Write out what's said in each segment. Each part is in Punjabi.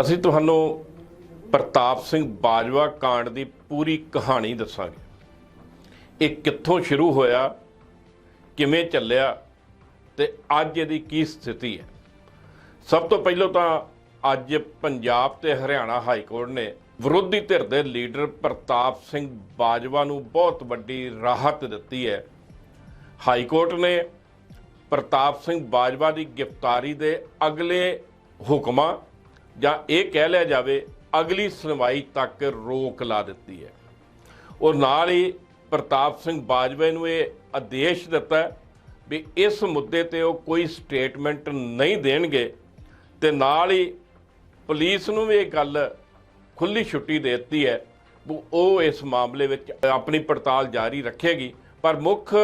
ਅਸੀਂ ਤੁਹਾਨੂੰ ਪ੍ਰਤਾਪ ਸਿੰਘ ਬਾਜਵਾ ਕਾਂਡ ਦੀ ਪੂਰੀ ਕਹਾਣੀ ਦੱਸਾਂਗੇ। ਇਹ ਕਿੱਥੋਂ ਸ਼ੁਰੂ ਹੋਇਆ, ਕਿਵੇਂ ਚੱਲਿਆ ਤੇ ਅੱਜ ਇਹਦੀ ਕੀ ਸਥਿਤੀ ਹੈ। ਸਭ ਤੋਂ ਪਹਿਲਾਂ ਤਾਂ ਅੱਜ ਪੰਜਾਬ ਤੇ ਹਰਿਆਣਾ ਹਾਈ ਕੋਰਟ ਨੇ ਵਿਰੋਧੀ ਧਿਰ ਦੇ ਲੀਡਰ ਪ੍ਰਤਾਪ ਸਿੰਘ ਬਾਜਵਾ ਨੂੰ ਬਹੁਤ ਵੱਡੀ ਰਾਹਤ ਦਿੱਤੀ ਹੈ। ਹਾਈ ਕੋਰਟ ਨੇ ਪ੍ਰਤਾਪ ਸਿੰਘ ਬਾਜਵਾ ਦੀ ਗ੍ਰਿਫਤਾਰੀ ਦੇ ਅਗਲੇ ਹੁਕਮਾਂ ਜਾਂ ਇਹ ਕਹਿ ਲਿਆ ਜਾਵੇ, ਅਗਲੀ ਸੁਣਵਾਈ ਤੱਕ ਰੋਕ ਲਾ ਦਿੱਤੀ ਹੈ। ਔਰ ਨਾਲ ਹੀ ਪ੍ਰਤਾਪ ਸਿੰਘ ਬਾਜਵਾ ਨੂੰ ਇਹ ਆਦੇਸ਼ ਦਿੱਤਾ ਵੀ ਇਸ ਮੁੱਦੇ ਤੇ ਉਹ ਕੋਈ ਸਟੇਟਮੈਂਟ ਨਹੀਂ ਦੇਣਗੇ ਤੇ ਨਾਲ ਹੀ ਪੁਲਿਸ ਨੂੰ ਵੀ ਇਹ ਗੱਲ ਖੁੱਲੀ ਛੁੱਟੀ ਦੇ ਦਿੱਤੀ ਹੈ ਵੀ ਉਹ ਇਸ ਮਾਮਲੇ ਵਿੱਚ ਆਪਣੀ ਪੜਤਾਲ ਜਾਰੀ ਰੱਖੇਗੀ। ਪਰ ਮੁੱਖ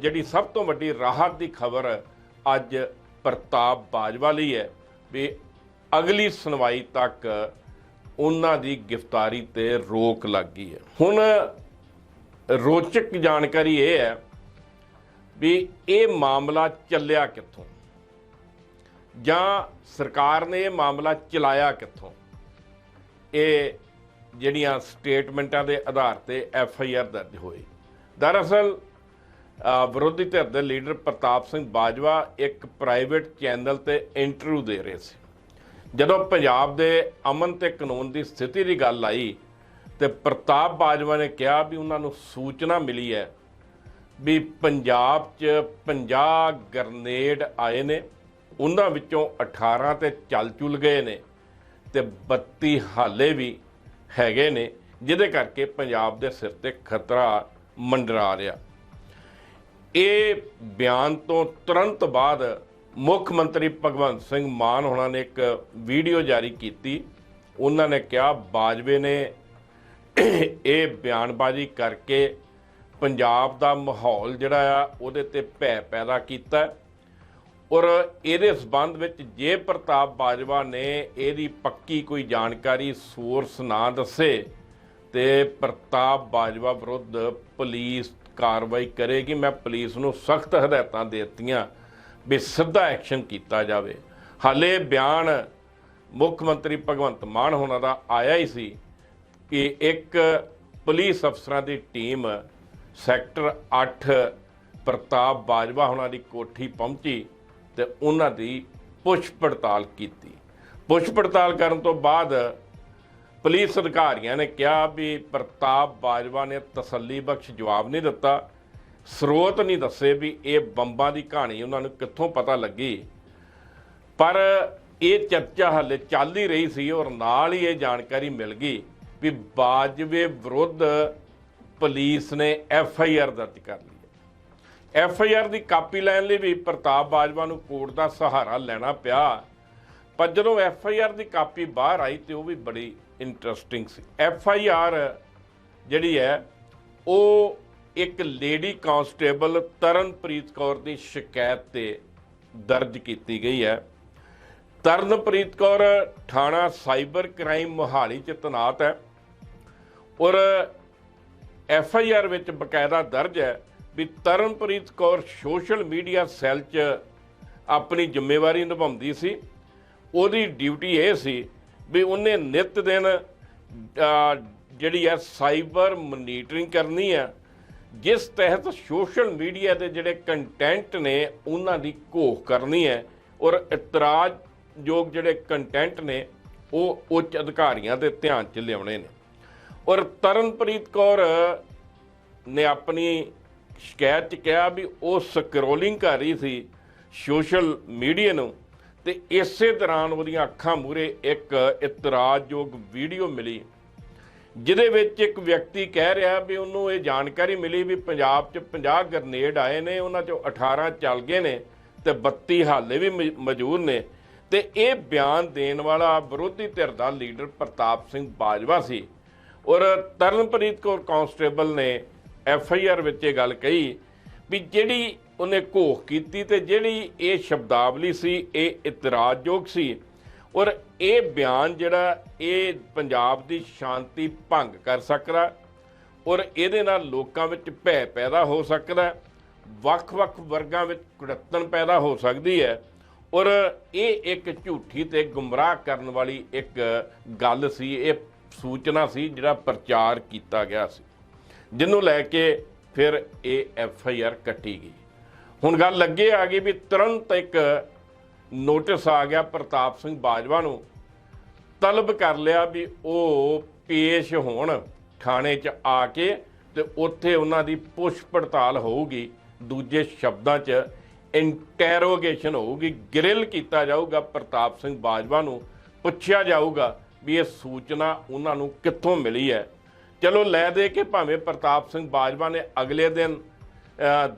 ਜਿਹੜੀ ਸਭ ਤੋਂ ਵੱਡੀ ਰਾਹਤ ਦੀ ਖਬਰ ਅੱਜ ਪ੍ਰਤਾਪ ਬਾਜਵਾ ਲਈ ਹੈ ਵੀ ਅਗਲੀ ਸੁਣਵਾਈ ਤੱਕ ਉਹਨਾਂ ਦੀ ਗ੍ਰਿਫਤਾਰੀ ਤੇ ਰੋਕ ਲੱਗ ਗਈ ਹੈ। ਹੁਣ ਰੋਚਕ ਜਾਣਕਾਰੀ ਇਹ ਹੈ ਵੀ ਇਹ ਮਾਮਲਾ ਚੱਲਿਆ ਕਿੱਥੋਂ? ਜਾਂ ਸਰਕਾਰ ਨੇ ਇਹ ਮਾਮਲਾ ਚਲਾਇਆ ਕਿੱਥੋਂ? ਇਹ ਜਿਹੜੀਆਂ ਸਟੇਟਮੈਂਟਾਂ ਦੇ ਆਧਾਰ ਤੇ ਐਫ ਆਈ ਆਰ ਦਰਜ ਹੋਈ। ਦਰਅਸਲ ਵਿਰੋਧੀ ਧਿਰ ਦੇ ਲੀਡਰ ਪ੍ਰਤਾਪ ਸਿੰਘ ਬਾਜਵਾ ਇੱਕ ਪ੍ਰਾਈਵੇਟ ਚੈਨਲ ਤੇ ਇੰਟਰਵਿਊ ਦੇ ਰਹੇ ਸੀ। ਜਦੋਂ ਪੰਜਾਬ ਦੇ ਅਮਨ ਤੇ ਕਾਨੂੰਨ ਦੀ ਸਥਿਤੀ ਦੀ ਗੱਲ ਆਈ ਤੇ ਪ੍ਰਤਾਪ ਬਾਜਵਾ ਨੇ ਕਿਹਾ ਵੀ ਉਹਨਾਂ ਨੂੰ ਸੂਚਨਾ ਮਿਲੀ ਹੈ ਵੀ ਪੰਜਾਬ 'ਚ 50 ਗਰਨੇਡ ਆਏ ਨੇ, ਉਹਨਾਂ ਵਿੱਚੋਂ 18 ਤੇ ਚੱਲ ਚੁਲ ਗਏ ਨੇ ਤੇ 32 ਹਾਲੇ ਵੀ ਹੈਗੇ ਨੇ, ਜਿਹਦੇ ਕਰਕੇ ਪੰਜਾਬ ਦੇ ਸਿਰ ਤੇ ਖਤਰਾ ਮੰਡਰਾ ਰਿਹਾ। ਇਹ ਬਿਆਨ ਤੋਂ ਤੁਰੰਤ ਬਾਅਦ ਮੁੱਖ ਮੰਤਰੀ ਭਗਵੰਤ ਸਿੰਘ ਮਾਨ ਹੋਣਾ ਨੇ ਇੱਕ ਵੀਡੀਓ ਜਾਰੀ ਕੀਤੀ। ਉਹਨਾਂ ਨੇ ਕਿਹਾ, ਬਾਜਵੇ ਨੇ ਇਹ ਬਿਆਨਬਾਜ਼ੀ ਕਰਕੇ ਪੰਜਾਬ ਦਾ ਮਾਹੌਲ ਜਿਹੜਾ ਆ, ਉਹਦੇ ਤੇ ਭੈ ਪੈਦਾ ਕੀਤਾ। ਔਰ ਇਹਦੇ ਸਬੰਧ ਵਿੱਚ ਜੇ ਪ੍ਰਤਾਪ ਬਾਜਵਾ ਨੇ ਇਹਦੀ ਪੱਕੀ ਕੋਈ ਜਾਣਕਾਰੀ ਸੋਰਸ ਨਾ ਦੱਸੇ, ਤੇ ਪ੍ਰਤਾਪ ਬਾਜਵਾ ਵਿਰੁੱਧ ਪੁਲਿਸ ਕਾਰਵਾਈ ਕਰੇਗੀ। ਮੈਂ ਪੁਲਿਸ ਨੂੰ ਸਖਤ ਹਦਾਇਤਾਂ ਦੇ ਦਿੱਤੀਆਂ। ਵੀ ਸਿੱਧਾ ਐਕਸ਼ਨ ਕੀਤਾ ਜਾਵੇ। ਹਾਲੇ ਬਿਆਨ ਮੁੱਖ ਮੰਤਰੀ ਭਗਵੰਤ ਮਾਨ ਹੋਣਾ ਦਾ ਆਇਆ ਹੀ ਸੀ ਕਿ ਇੱਕ ਪੁਲਿਸ ਅਫਸਰਾਂ ਦੀ ਟੀਮ ਸੈਕਟਰ 8 ਪ੍ਰਤਾਪ ਬਾਜਵਾ ਹੋਣਾ ਦੀ ਕੋਠੀ ਪਹੁੰਚੀ ਤੇ ਉਹਨਾਂ ਦੀ ਪੁੱਛ ਪੜਤਾਲ ਕੀਤੀ। ਪੁੱਛ ਪੜਤਾਲ ਕਰਨ ਤੋਂ ਬਾਅਦ ਪੁਲਿਸ ਅਧਿਕਾਰੀਆਂ ਨੇ ਕਿਹਾ ਵੀ ਪ੍ਰਤਾਪ ਬਾਜਵਾ ਨੇ ਤਸੱਲੀਬਖਸ਼ ਜਵਾਬ ਨਹੀਂ ਦਿੱਤਾ। ਸਰੋਤ ਨਹੀਂ ਦੱਸੇ ਵੀ ਇਹ ਬੰਬਾਂ ਦੀ ਕਹਾਣੀ ਉਹਨਾਂ ਨੂੰ ਕਿੱਥੋਂ ਪਤਾ ਲੱਗੀ। ਪਰ ਇਹ ਚਰਚਾ ਹਲੇ ਚੱਲ ਹੀ ਰਹੀ ਸੀ ਔਰ ਨਾਲ ਹੀ ਇਹ ਜਾਣਕਾਰੀ ਮਿਲ ਗਈ ਵੀ ਬਾਜਵੇ ਵਿਰੁੱਧ ਪੁਲਿਸ ਨੇ ਐਫ ਆਈ ਆਰ ਦਰਜ ਕਰ ਲਈ ਹੈ। ਐਫ ਆਈ ਆਰ ਦੀ ਕਾਪੀ ਲੈਣ ਲਈ ਵੀ ਪ੍ਰਤਾਪ ਬਾਜਵਾ ਨੂੰ ਕੋਰਟ ਦਾ ਸਹਾਰਾ ਲੈਣਾ ਪਿਆ। ਪਰ ਜਦੋਂ ਐਫ ਆਈ ਆਰ ਦੀ ਕਾਪੀ ਬਾਹਰ ਆਈ ਤੇ ਉਹ ਵੀ ਬੜੀ ਇੰਟਰਸਟਿੰਗ ਸੀ। ਐਫ ਆਈ ਆਰ ਜਿਹੜੀ ਹੈ, ਉਹ ਇੱਕ ਲੇਡੀ ਕਾਂਸਟੇਬਲ ਤਰਨਪ੍ਰੀਤ ਕੌਰ ਦੀ ਸ਼ਿਕਾਇਤ ਤੇ ਦਰਜ ਕੀਤੀ ਗਈ ਹੈ। ਤਰਨਪ੍ਰੀਤ ਕੌਰ ਥਾਣਾ ਸਾਈਬਰ ਕ੍ਰਾਈਮ ਮੋਹਾਲੀ ਚ ਤੈਨਾਤ ਹੈ ਔਰ ਐਫ ਆਈ ਆਰ ਵਿੱਚ ਬਕਾਇਦਾ ਦਰਜ ਹੈ ਵੀ Taranpreet Kaur social media cell 'ਚ ਆਪਣੀ ਜ਼ਿੰਮੇਵਾਰੀ ਨਿਭਾਉਂਦੀ ਸੀ। ਉਹਦੀ ਡਿਊਟੀ ਇਹ ਸੀ ਵੀ ਉਹਨੇ ਨਿਤ ਦਿਨ ਜਿਹੜੀ ਹੈ ਸਾਈਬਰ ਮੋਨੀਟਰਿੰਗ ਕਰਨੀ ਹੈ ਜਿਸ ਤਹਿਤ ਸੋਸ਼ਲ ਮੀਡੀਆ ਦੇ ਜਿਹੜੇ ਕੰਟੈਂਟ ਨੇ, ਉਹਨਾਂ ਦੀ ਘੋਖ ਕਰਨੀ ਹੈ ਔਰ ਇਤਰਾਜ਼ਯੋਗ ਜਿਹੜੇ ਕੰਟੈਂਟ ਨੇ, ਉਹ ਉੱਚ ਅਧਿਕਾਰੀਆਂ ਦੇ ਧਿਆਨ 'ਚ ਲਿਆਉਣੇ ਨੇ। ਔਰ ਤਰਨਪ੍ਰੀਤ ਕੌਰ ਨੇ ਆਪਣੀ ਸ਼ਿਕਾਇਤ 'ਚ ਕਿਹਾ ਵੀ ਉਹ ਸਕਰੋਲਿੰਗ ਕਰ ਰਹੀ ਸੀ ਸੋਸ਼ਲ ਮੀਡੀਆ ਨੂੰ ਤੇ ਇਸੇ ਦੌਰਾਨ ਉਹਦੀਆਂ ਅੱਖਾਂ ਮੂਰੇ ਇੱਕ ਇਤਰਾਜ਼ਯੋਗ ਵੀਡੀਓ ਮਿਲੀ। ਜਿਹਦੇ ਵਿੱਚ ਇੱਕ ਵਿਅਕਤੀ ਕਹਿ ਰਿਹਾ ਵੀ ਉਹਨੂੰ ਇਹ ਜਾਣਕਾਰੀ ਮਿਲੀ ਵੀ ਪੰਜਾਬ 'ਚ 50 ਗ੍ਰਨੇਡ ਆਏ ਨੇ, ਉਹਨਾਂ 'ਚੋਂ 18 ਚੱਲ ਗਏ ਨੇ ਤੇ 32 ਹਾਲੇ ਵੀ ਮ- ਮੌਜੂਦ ਨੇ। ਤੇ ਇਹ ਬਿਆਨ ਦੇਣ ਵਾਲਾ ਵਿਰੋਧੀ ਧਿਰ ਦਾ ਲੀਡਰ ਪ੍ਰਤਾਪ ਸਿੰਘ ਬਾਜਵਾ ਸੀ। ਔਰ ਤਰਨਪ੍ਰੀਤ ਕੌਰ ਕਾਂਸਟੇਬਲ ਨੇ ਐਫ ਆਈ ਆਰ ਵਿੱਚ ਇਹ ਗੱਲ ਕਹੀ ਵੀ ਜਿਹੜੀ ਉਹਨੇ ਘੋਖ ਕੀਤੀ ਤੇ ਜਿਹੜੀ ਇਹ ਸ਼ਬਦਾਵਲੀ ਸੀ, ਇਹ ਇਤਰਾਜ਼ਯੋਗ ਸੀ। ਔਰ ਇਹ ਬਿਆਨ ਜਿਹੜਾ ਇਹ ਪੰਜਾਬ ਦੀ ਸ਼ਾਂਤੀ ਭੰਗ ਕਰ ਸਕਦਾ ਔਰ ਇਹਦੇ ਨਾਲ ਲੋਕਾਂ ਵਿੱਚ ਭੈ ਪੈਦਾ ਹੋ ਸਕਦਾ ਵੱਖ-ਵੱਖ ਵਰਗਾਂ ਵਿੱਚ ਕੁੜੱਤਣ ਪੈਦਾ ਹੋ ਸਕਦੀ ਹੈ ਔਰ ਇਹ ਇੱਕ ਝੂਠੀ ਤੇ ਗੁੰਮਰਾਹ ਕਰਨ ਵਾਲੀ ਇੱਕ ਗੱਲ ਸੀ, ਇਹ ਸੂਚਨਾ ਸੀ ਜਿਹੜਾ ਪ੍ਰਚਾਰ ਕੀਤਾ ਗਿਆ ਸੀ, ਜਿਹਨੂੰ ਲੈ ਕੇ ਫਿਰ ਇਹ ਐਫ ਆਈ ਆਰ ਕੱਟੀ ਗਈ। ਹੁਣ ਗੱਲ ਲੱਗੇ ਆ ਗਈ ਵੀ ਤੁਰੰਤ ਇੱਕ ਨੋਟਿਸ ਆ ਗਿਆ ਪ੍ਰਤਾਪ ਸਿੰਘ ਬਾਜਵਾ ਨੂੰ। ਤਲਬ ਕਰ ਲਿਆ ਵੀ ਉਹ ਪੇਸ਼ ਹੋਣ ਥਾਣੇ 'ਚ ਆ ਕੇ ਤੇ ਉੱਥੇ ਉਹਨਾਂ ਦੀ ਪੁੱਛ ਪੜਤਾਲ ਹੋਊਗੀ। ਦੂਜੇ ਸ਼ਬਦਾਂ 'ਚ ਇੰਟਰੋਗੇਸ਼ਨ ਹੋਊਗੀ ਗ੍ਰਿਲ ਕੀਤਾ ਜਾਊਗਾ ਪ੍ਰਤਾਪ ਸਿੰਘ ਬਾਜਵਾ ਨੂੰ। ਪੁੱਛਿਆ ਜਾਊਗਾ ਵੀ ਇਹ ਸੂਚਨਾ ਉਹਨਾਂ ਨੂੰ ਕਿੱਥੋਂ ਮਿਲੀ ਹੈ। ਚਲੋ ਲੈ ਦੇ ਕੇ ਭਾਵੇਂ ਪ੍ਰਤਾਪ ਸਿੰਘ ਬਾਜਵਾ ਨੇ ਅਗਲੇ ਦਿਨ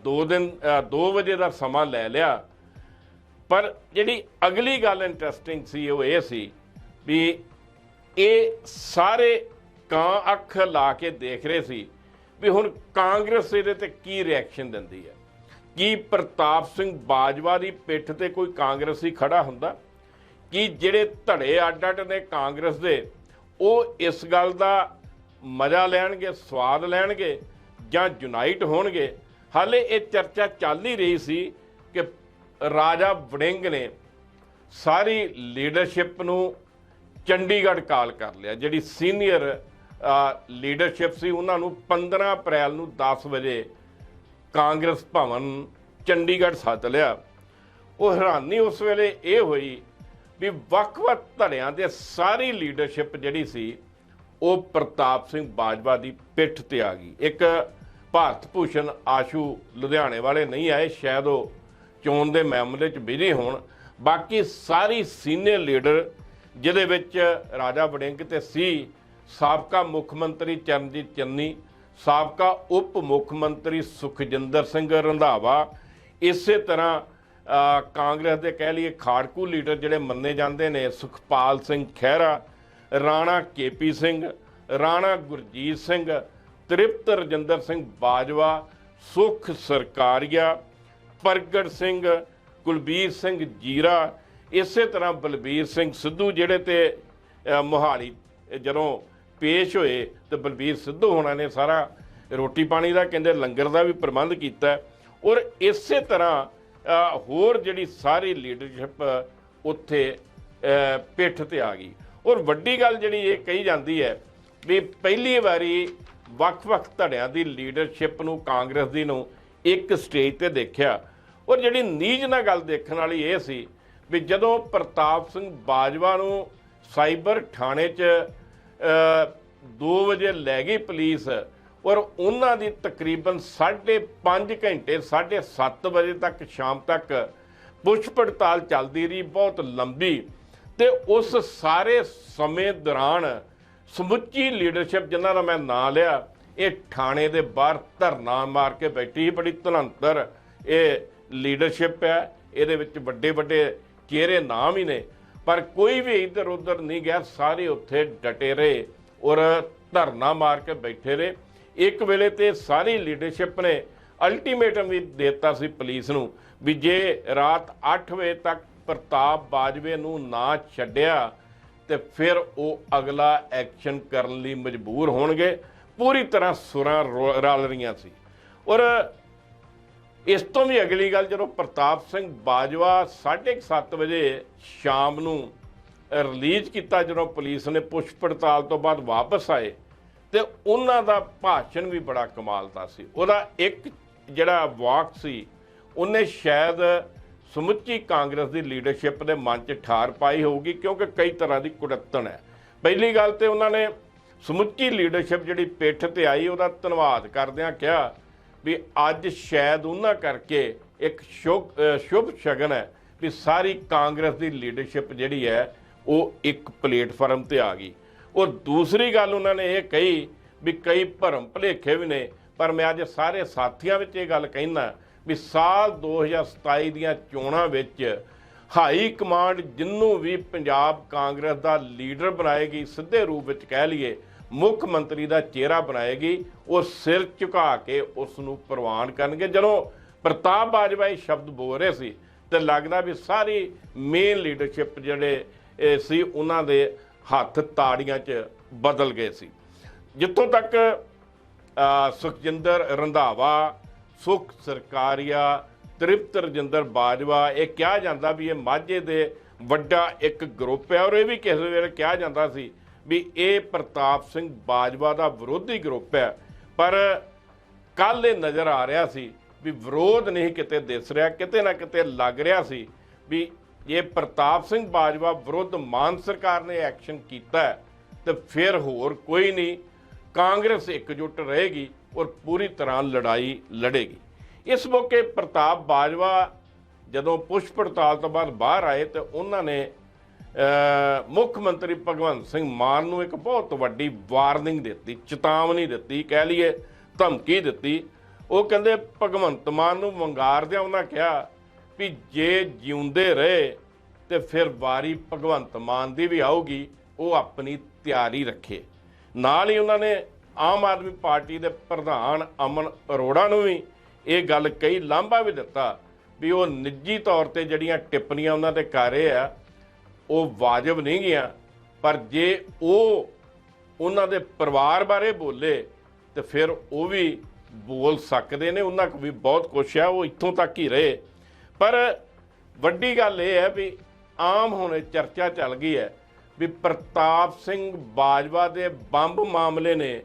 2 ਦਿਨ 2 ਵਜੇ ਦਾ ਸਮਾਂ ਲੈ ਲਿਆ। ਪਰ ਜਿਹੜੀ ਅਗਲੀ ਗੱਲ ਇੰਟਰਸਟਿੰਗ ਸੀ, ਉਹ ਇਹ ਸੀ ਵੀ ਇਹ ਸਾਰੇ ਕਾਂ ਅੱਖ ਲਾ ਕੇ ਦੇਖ ਰਹੇ ਸੀ ਵੀ ਹੁਣ ਕਾਂਗਰਸ ਇਹਦੇ ਤੇ ਕੀ ਰਿਐਕਸ਼ਨ ਦਿੰਦੀ ਹੈ? ਕੀ ਪ੍ਰਤਾਪ ਸਿੰਘ ਬਾਜਵਾ ਦੀ ਪਿੱਠ ਤੇ ਕੋਈ ਕਾਂਗਰਸੀ ਖੜਾ ਹੁੰਦਾ? ਕਿ ਜਿਹੜੇ ਧੜੇ ਅੱਡ ਅੱਡ ਨੇ ਕਾਂਗਰਸ ਦੇ, ਉਹ ਇਸ ਗੱਲ ਦਾ ਮਜ਼ਾ ਲੈਣਗੇ, ਸਵਾਦ ਲੈਣਗੇ ਜਾਂ ਯੂਨਾਈਟ ਹੋਣਗੇ? ਹਾਲੇ ਇਹ ਚਰਚਾ ਚੱਲ ਹੀ ਰਹੀ ਸੀ ਕਿ ਰਾਜਾ ਵੜਿੰਗ ਨੇ ਸਾਰੀ ਲੀਡਰਸ਼ਿਪ ਨੂੰ ਚੰਡੀਗੜ੍ਹ ਕਾਲ ਕਰ ਲਿਆ। ਜਿਹੜੀ ਸੀਨੀਅਰ ਲੀਡਰਸ਼ਿਪ ਸੀ, ਉਹਨਾਂ ਨੂੰ 15 ਅਪ੍ਰੈਲ ਨੂੰ 10 ਵਜੇ ਕਾਂਗਰਸ ਭਵਨ ਚੰਡੀਗੜ੍ਹ ਸੱਦ ਲਿਆ। ਉਹ ਹੈਰਾਨੀ ਉਸ ਵੇਲੇ ਇਹ ਹੋਈ ਵੀ ਵੱਖ-ਵੱਖ ਧੜਿਆਂ ਦੇ ਸਾਰੀ ਲੀਡਰਸ਼ਿਪ ਜਿਹੜੀ ਸੀ, ਉਹ ਪ੍ਰਤਾਪ ਸਿੰਘ ਬਾਜਵਾ ਦੀ ਪਿੱਠ ਤੇ ਆ ਗਈ। ਇੱਕ ਭਾਰਤ ਭੂਸ਼ਣ ਆਸ਼ੂ ਲੁਧਿਆਣੇ ਵਾਲੇ ਨਹੀਂ ਆਏ, ਸ਼ਾਇਦ ਉਹ ਚੋਣ ਦੇ ਮਾਮਲੇ 'ਚ ਬਿਜ਼ੀ ਹੋਣ। ਬਾਕੀ ਸਾਰੀ ਸੀਨੀਅਰ ਲੀਡਰ ਜਿਹਦੇ ਵਿੱਚ ਰਾਜਾ ਵੜਿੰਗ ਤੇ ਸੀ, ਸਾਬਕਾ ਮੁੱਖ ਮੰਤਰੀ ਚਰਨਜੀਤ ਚੰਨੀ, ਸਾਬਕਾ ਉਪ ਮੁੱਖ ਮੰਤਰੀ ਸੁਖਜਿੰਦਰ ਸਿੰਘ ਰੰਧਾਵਾ, ਇਸੇ ਤਰ੍ਹਾਂ ਕਾਂਗਰਸ ਦੇ ਕਹਿ ਲਈਏ ਖਾੜਕੂ ਲੀਡਰ ਜਿਹੜੇ ਮੰਨੇ ਜਾਂਦੇ ਨੇ, ਸੁਖਪਾਲ ਸਿੰਘ ਖਹਿਰਾ, ਰਾਣਾ ਕੇਪੀ ਸਿੰਘ, ਰਾਣਾ ਗੁਰਜੀਤ ਸਿੰਘ, ਤ੍ਰਿਪਤ ਰਜਿੰਦਰ ਸਿੰਘ ਬਾਜਵਾ, ਸੁਖ ਸਰਕਾਰੀਆ ਪ੍ਰਗਟ ਸਿੰਘ, ਕੁਲਬੀਰ ਸਿੰਘ ਜੀਰਾ, ਇਸੇ ਤਰ੍ਹਾਂ ਬਲਬੀਰ ਸਿੰਘ ਸਿੱਧੂ ਜਿਹੜੇ ਤੇ ਮੋਹਾਲੀ ਜਦੋਂ ਪੇਸ਼ ਹੋਏ ਤੇ ਬਲਬੀਰ ਸਿੱਧੂ ਹੋਣਾ ਨੇ ਸਾਰਾ ਰੋਟੀ ਪਾਣੀ ਦਾ ਕਹਿੰਦੇ ਲੰਗਰ ਦਾ ਵੀ ਪ੍ਰਬੰਧ ਕੀਤਾ। ਔਰ ਇਸੇ ਤਰ੍ਹਾਂ ਹੋਰ ਜਿਹੜੀ ਸਾਰੀ ਲੀਡਰਸ਼ਿਪ ਉੱਥੇ ਪਿੱਠ ਤੇ ਆ ਗਈ। ਔਰ ਵੱਡੀ ਗੱਲ ਜਿਹੜੀ ਇਹ ਕਹੀ ਜਾਂਦੀ ਹੈ ਵੀ ਪਹਿਲੀ ਵਾਰੀ ਵੱਖ-ਵੱਖ ਧੜਿਆਂ ਦੀ ਲੀਡਰਸ਼ਿਪ ਨੂੰ ਕਾਂਗਰਸ ਦੀ ਨੂੰ ਇੱਕ ਸਟੇਜ ਤੇ ਦੇਖਿਆ। ਔਰ ਜਿਹੜੀ ਨੀਜ ਨਾਲ ਗੱਲ ਦੇਖਣ ਵਾਲੀ ਇਹ ਸੀ ਵੀ ਜਦੋਂ ਪ੍ਰਤਾਪ ਸਿੰਘ ਬਾਜਵਾ ਨੂੰ ਸਾਈਬਰ ਥਾਣੇ 'ਚ 2 ਵਜੇ ਲੈ ਗਈ ਪੁਲਿਸ ਔਰ ਉਹਨਾਂ ਦੀ ਤਕਰੀਬਨ 5.5 ਘੰਟੇ 7:30 ਵਜੇ ਤੱਕ ਸ਼ਾਮ ਤੱਕ ਪੁੱਛ ਪੜਤਾਲ ਚੱਲਦੀ ਰਹੀ, ਬਹੁਤ ਲੰਬੀ ਤੇ ਉਸ ਸਾਰੇ ਸਮੇਂ ਦੌਰਾਨ ਸਮੁੱਚੀ ਲੀਡਰਸ਼ਿਪ ਜਿਨ੍ਹਾਂ ਦਾ ਮੈਂ ਨਾਂ ਲਿਆ, ਇਹ ਥਾਣੇ ਦੇ ਬਾਹਰ ਧਰਨਾ ਮਾਰ ਕੇ ਬੈਠੀ ਸੀ, ਬੜੀ ਧਨੰਤਰ ਇਹ ਲੀਡਰਸ਼ਿਪ ਹੈ, ਇਹਦੇ ਵਿੱਚ ਵੱਡੇ ਵੱਡੇ ਚਿਹਰੇ ਨਾਮ ਹੀ ਨੇ। ਪਰ ਕੋਈ ਵੀ ਇੱਧਰ ਉੱਧਰ ਨਹੀਂ ਗਿਆ, ਸਾਰੇ ਉੱਥੇ ਡਟੇ ਰਹੇ ਔਰ ਧਰਨਾ ਮਾਰ ਕੇ ਬੈਠੇ ਰਹੇ। ਇੱਕ ਵੇਲੇ ਤੇ ਸਾਰੀ ਲੀਡਰਸ਼ਿਪ ਨੇ ਅਲਟੀਮੇਟਮ ਵੀ ਦਿੱਤਾ ਸੀ ਪੁਲਿਸ ਨੂੰ ਵੀ ਜੇ ਰਾਤ 8 ਵਜੇ ਤੱਕ ਪ੍ਰਤਾਪ ਬਾਜਵੇ ਨੂੰ ਨਾ ਛੱਡਿਆ, ਤੇ ਫਿਰ ਉਹ ਅਗਲਾ ਐਕਸ਼ਨ ਕਰਨ ਲਈ ਮਜਬੂਰ ਹੋਣਗੇ। ਪੂਰੀ ਤਰ੍ਹਾਂ ਸੁਰਾਂ ਰੋ- ਰਲ ਰਹੀਆਂ ਸੀ। ਔਰ ਇਸ ਤੋਂ ਵੀ ਅਗਲੀ ਗੱਲ, ਜਦੋਂ ਪ੍ਰਤਾਪ ਸਿੰਘ ਬਾਜਵਾ 7:30 ਵਜੇ ਸ਼ਾਮ ਨੂੰ ਰਿਲੀਜ਼ ਕੀਤਾ, ਜਦੋਂ ਪੁਲਿਸ ਨੇ ਪੁੱਛ ਪੜਤਾਲ ਤੋਂ ਬਾਅਦ ਵਾਪਸ ਆਏ, ਤੇ ਉਹਨਾਂ ਦਾ ਭਾਸ਼ਣ ਵੀ ਬੜਾ ਕਮਾਲ ਦਾ ਸੀ। ਉਹਦਾ ਇੱਕ ਜਿਹੜਾ ਵਾਕ ਸੀ, ਉਹਨੇ ਸ਼ਾਇਦ ਸਮੁੱਚੀ ਕਾਂਗਰਸ ਦੀ ਲੀਡਰਸ਼ਿਪ ਦੇ ਮਨ 'ਚ ਠਾਰ ਪਾਈ ਹੋਊਗੀ, ਕਿਉਂਕਿ ਕਈ ਤਰ੍ਹਾਂ ਦੀ ਕੁੜੱਤਣ ਹੈ। ਪਹਿਲੀ ਗੱਲ ਤੇ ਉਹਨਾਂ ਨੇ ਸਮੁੱਚੀ ਲੀਡਰਸ਼ਿਪ ਜਿਹੜੀ ਪਿੱਠ ਤੇ ਆਈ, ਉਹਦਾ ਧੰਨਵਾਦ ਕਰਦਿਆਂ ਕਿਹਾ ਵੀ ਅੱਜ ਸ਼ਾਇਦ ਉਹਨਾਂ ਕਰਕੇ ਇੱਕ ਸ਼ੁਭ ਸ਼ੁਭ ਸ਼ਗਨ ਹੈ ਵੀ ਸਾਰੀ ਕਾਂਗਰਸ ਦੀ ਲੀਡਰਸ਼ਿਪ ਜਿਹੜੀ ਹੈ, ਉਹ ਇੱਕ ਪਲੇਟਫਾਰਮ ਤੇ ਆ ਗਈ। ਔਰ ਦੂਸਰੀ ਗੱਲ ਉਹਨਾਂ ਨੇ ਇਹ ਕਹੀ ਵੀ ਕਈ ਭਰਮ ਭੁਲੇਖੇ ਵੀ ਨੇ, ਪਰ ਮੈਂ ਅੱਜ ਸਾਰੇ ਸਾਥੀਆਂ ਵਿੱਚ ਇਹ ਗੱਲ ਕਹਿਣਾ ਵੀ ਸਾਲ 2027 ਦੀਆਂ ਚੋਣਾਂ ਵਿੱਚ ਹਾਈ ਕਮਾਂਡ ਜਿੰਨੂੰ ਵੀ ਪੰਜਾਬ ਕਾਂਗਰਸ ਦਾ ਲੀਡਰ ਬਣਾਏਗੀ, ਸਿੱਧੇ ਰੂਪ ਵਿੱਚ ਕਹਿ ਲਈਏ ਮੁੱਖ ਮੰਤਰੀ ਦਾ ਚਿਹਰਾ ਬਣਾਏਗੀ, ਉਹ ਸਿਰ ਝੁਕਾ ਕੇ ਉਸ ਨੂੰ ਪ੍ਰਵਾਨ ਕਰਨਗੇ। ਜਦੋਂ ਪ੍ਰਤਾਪ ਬਾਜਵਾ ਇਹ ਸ਼ਬਦ ਬੋਲ ਰਹੇ ਸੀ, ਤੇ ਲੱਗਦਾ ਵੀ ਸਾਰੀ ਮੇਨ ਲੀਡਰਸ਼ਿਪ ਜਿਹੜੇ, ਇਹ ਸੀ, ਉਹਨਾਂ ਦੇ ਹੱਥ ਤਾੜੀਆਂ 'ਚ ਬਦਲ ਗਏ ਸੀ। ਜਿੱਥੋਂ ਤੱਕ ਸੁਖਜਿੰਦਰ ਰੰਧਾਵਾ, ਸੁਖ ਸਰਕਾਰੀਆ, ਤ੍ਰਿਪਤ ਰਜਿੰਦਰ ਬਾਜਵਾ, ਇਹ ਕਿਹਾ ਜਾਂਦਾ ਵੀ ਇਹ ਮਾਝੇ ਦੇ ਵੱਡਾ ਇੱਕ ਗਰੁੱਪ ਹੈ, ਔਰ ਇਹ ਵੀ ਕਿਸੇ ਵੇਲੇ ਕਿਹਾ ਜਾਂਦਾ ਸੀ ਵੀ ਇਹ ਪ੍ਰਤਾਪ ਸਿੰਘ ਬਾਜਵਾ ਦਾ ਵਿਰੋਧੀ ਗਰੁੱਪ ਹੈ। ਪਰ ਕੱਲ ਇਹ ਨਜ਼ਰ ਆ ਰਿਹਾ ਸੀ ਵੀ ਵਿਰੋਧ ਨਹੀਂ ਕਿਤੇ ਦਿਸ ਰਿਹਾ ਕਿਤੇ ਨਾ ਕਿਤੇ ਲੱਗ ਰਿਹਾ ਸੀ ਵੀ ਇਹ ਪ੍ਰਤਾਪ ਸਿੰਘ ਬਾਜਵਾ ਵਿਰੁੱਧ ਮਾਨ ਸਰਕਾਰ ਨੇ ਐਕਸ਼ਨ ਕੀਤਾ ਹੈ, ਤੇ ਫਿਰ ਹੋਰ ਕੋਈ ਨਹੀਂ ਕਾਂਗਰਸ ਇਕਜੁੱਟ ਰਹੇਗੀ ਔਰ ਪੂਰੀ ਤਰ੍ਹਾਂ ਲੜਾਈ ਲੜੇਗੀ। ਇਸ ਮੌਕੇ ਪ੍ਰਤਾਪ ਬਾਜਵਾ ਜਦੋਂ ਪੁਸ਼ ਪੜਤਾਲ ਤੋਂ ਬਾਅਦ ਬਾਹਰ ਆਏ ਤੇ ਉਹਨਾਂ ਨੇ ਮੁੱਖ ਮੰਤਰੀ ਭਗਵੰਤ ਸਿੰਘ ਮਾਨ ਨੂੰ ਇੱਕ ਬਹੁਤ ਵੱਡੀ ਵਾਰਨਿੰਗ ਦਿੱਤੀ, ਚੇਤਾਵਨੀ ਦਿੱਤੀ, ਕਹਿ ਲਈਏ ਧਮਕੀ ਦਿੱਤੀ। ਉਹ ਕਹਿੰਦੇ, ਭਗਵੰਤ ਮਾਨ ਨੂੰ ਵੰਗਾਰਦਿਆਂ ਉਹਨਾਂ ਕਿਹਾ ਵੀ ਜੇ ਜਿਉਂਦੇ ਰਹੇ ਤੇ ਫਿਰ ਵਾਰੀ ਭਗਵੰਤ ਮਾਨ ਦੀ ਵੀ ਆਊਗੀ, ਉਹ ਆਪਣੀ ਤਿਆਰੀ ਰੱਖੇ। ਨਾਲ ਹੀ ਉਹਨਾਂ ਨੇ ਆਮ ਆਦਮੀ ਪਾਰਟੀ ਦੇ ਪ੍ਰਧਾਨ ਅਮਨ ਅਰੋੜਾ ਨੂੰ ਵੀ ਇਹ ਗੱਲ ਕਈ ਲਾਂਭਾ ਵੀ ਦਿੱਤਾ ਵੀ ਉਹ ਨਿੱਜੀ ਤੌਰ ਤੇ ਜਿਹੜੀਆਂ ਟਿੱਪਣੀਆਂ ਉਹਨਾਂ ਤੇ ਕਰ ਰਹੇ ਆ ਉਹ ਵਾਜਬ ਨਹੀਂ ਗਿਆ। ਪਰ ਜੇ ਉਹ ਉਹਨਾਂ ਦੇ ਪਰਿਵਾਰ ਬਾਰੇ ਬੋਲੇ, ਤੇ ਫਿਰ ਉਹ ਵੀ ਬੋਲ ਸਕਦੇ ਨੇ। ਉਹਨਾਂ ਕੋਲ ਵੀ ਬਹੁਤ ਕੁਛ ਆ ਉਹ ਇੱਥੋਂ ਤੱਕ ਹੀ ਰਹੇ। ਪਰ ਵੱਡੀ ਗੱਲ ਇਹ ਹੈ ਵੀ ਆਮ ਹੁਣ ਚਰਚਾ ਚੱਲ ਗਈ ਹੈ ਵੀ ਪ੍ਰਤਾਪ ਸਿੰਘ ਬਾਜਵਾ ਦੇ ਬੰਬ ਮਾਮਲੇ ਨੇ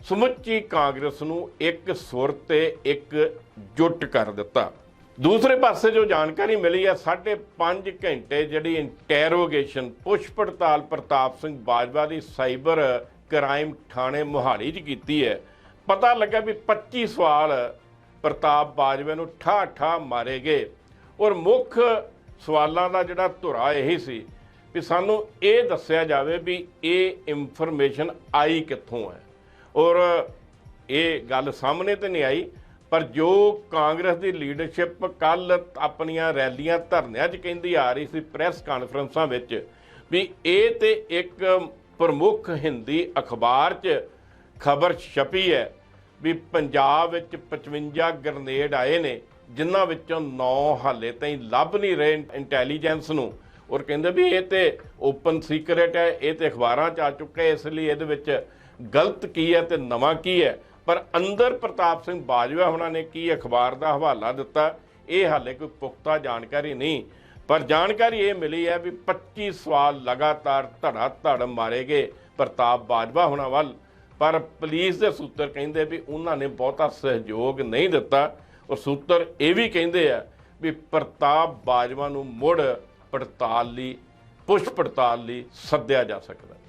ਸਮੁੱਚੀ ਕਾਂਗਰਸ ਨੂੰ ਇੱਕ ਸੁਰ ਤੇ ਇੱਕ ਜੁੱਟ ਕਰ ਦਿੱਤਾ। ਦੂਸਰੇ ਪਾਸੇ ਜੋ ਜਾਣਕਾਰੀ ਮਿਲੀ ਹੈ 5.5 ਘੰਟੇ ਜਿਹੜੀ ਇੰਟਰੋਗੇਸ਼ਨ ਪੁੱਛ ਪੜਤਾਲ ਪ੍ਰਤਾਪ ਸਿੰਘ ਬਾਜਵਾ ਦੀ ਸਾਈਬਰ ਕ੍ਰਾਈਮ ਥਾਣੇ ਮੁਹਾਲੀ 'ਚ ਕੀਤੀ ਹੈ। ਪਤਾ ਲੱਗਾ ਵੀ 25 ਸਵਾਲ ਪ੍ਰਤਾਪ ਬਾਜਵਾ ਨੂੰ ਠਾ ਠਾ ਮਾਰੇ ਗਏ ਔਰ ਮੁੱਖ ਸਵਾਲਾਂ ਦਾ ਜਿਹੜਾ ਧੁਰਾ ਇਹੀ ਸੀ ਵੀ ਸਾਨੂੰ ਇਹ ਦੱਸਿਆ ਜਾਵੇ ਵੀ ਇਹ ਇਨਫੋਰਮੇਸ਼ਨ ਆਈ ਕਿੱਥੋਂ ਹੈ। ਔਰ ਇਹ ਗੱਲ ਸਾਹਮਣੇ ਤੇ ਨਹੀਂ ਆਈ। ਪਰ ਜੋ ਕਾਂਗਰਸ ਦੀ ਲੀਡਰਸ਼ਿਪ ਕੱਲ ਆਪਣੀਆਂ ਰੈਲੀਆਂ ਧਰਨਿਆਂ 'ਚ ਕਹਿੰਦੀ ਆ ਰਹੀ ਸੀ ਪ੍ਰੈਸ ਕਾਨਫਰੰਸਾਂ ਵਿੱਚ ਵੀ ਇਹ ਤੇ ਇੱਕ ਪ੍ਰਮੁੱਖ ਹਿੰਦੀ ਅਖਬਾਰ 'ਚ ਖਬਰ ਛਪੀ ਹੈ ਵੀ ਪੰਜਾਬ ਵਿੱਚ 55 ਗ੍ਰਨੇਡ ਆਏ ਨੇ, ਜਿਨ੍ਹਾਂ ਵਿੱਚੋਂ 9 ਹਾਲੇ ਤਾਈਂ ਲੱਭ ਨਹੀਂ ਰਹੇ ਇੰਟੈਲੀਜੈਂਸ ਨੂੰ। ਔਰ ਕਹਿੰਦੇ ਵੀ ਇਹ ਤੇ ਓਪਨ ਸੀਕ੍ਰੇਟ ਹੈ, ਇਹ ਤੇ ਅਖਬਾਰਾਂ 'ਚ ਆ ਚੁੱਕਾ ਹੈ, ਇਸ ਲਈ ਇਹਦੇ ਵਿੱਚ ਗਲਤ ਕੀ ਹੈ ਤੇ ਨਵਾਂ ਕੀ ਹੈ? ਪਰ ਅੰਦਰ ਪ੍ਰਤਾਪ ਸਿੰਘ ਬਾਜਵਾ ਉਹਨਾਂ ਨੇ ਕੀ ਅਖਬਾਰ ਦਾ ਹਵਾਲਾ ਦਿੱਤਾ, ਇਹ ਹਾਲੇ ਕੋਈ ਪੁਖਤਾ ਜਾਣਕਾਰੀ ਨਹੀਂ। ਪਰ ਜਾਣਕਾਰੀ ਇਹ ਮਿਲੀ ਹੈ ਵੀ 25 ਸਵਾਲ ਲਗਾਤਾਰ ਧੜਾ ਧੜ ਮਾਰੇ ਗਏ ਪ੍ਰਤਾਪ ਬਾਜਵਾ ਹੋਣਾ ਵੱਲ। ਪਰ ਪੁਲਿਸ ਦੇ ਸੂਤਰ ਕਹਿੰਦੇ ਵੀ ਉਹਨਾਂ ਨੇ ਬਹੁਤਾ ਸਹਿਯੋਗ ਨਹੀਂ ਦਿੱਤਾ। ਔਰ ਸੂਤਰ ਇਹ ਵੀ ਕਹਿੰਦੇ ਆ ਵੀ ਪ੍ਰਤਾਪ ਬਾਜਵਾ ਨੂੰ ਮੁੜ ਪੜਤਾਲ ਲਈ ਪੁੱਛ ਪੜਤਾਲ ਲਈ ਸੱਦਿਆ ਜਾ ਸਕਦਾ।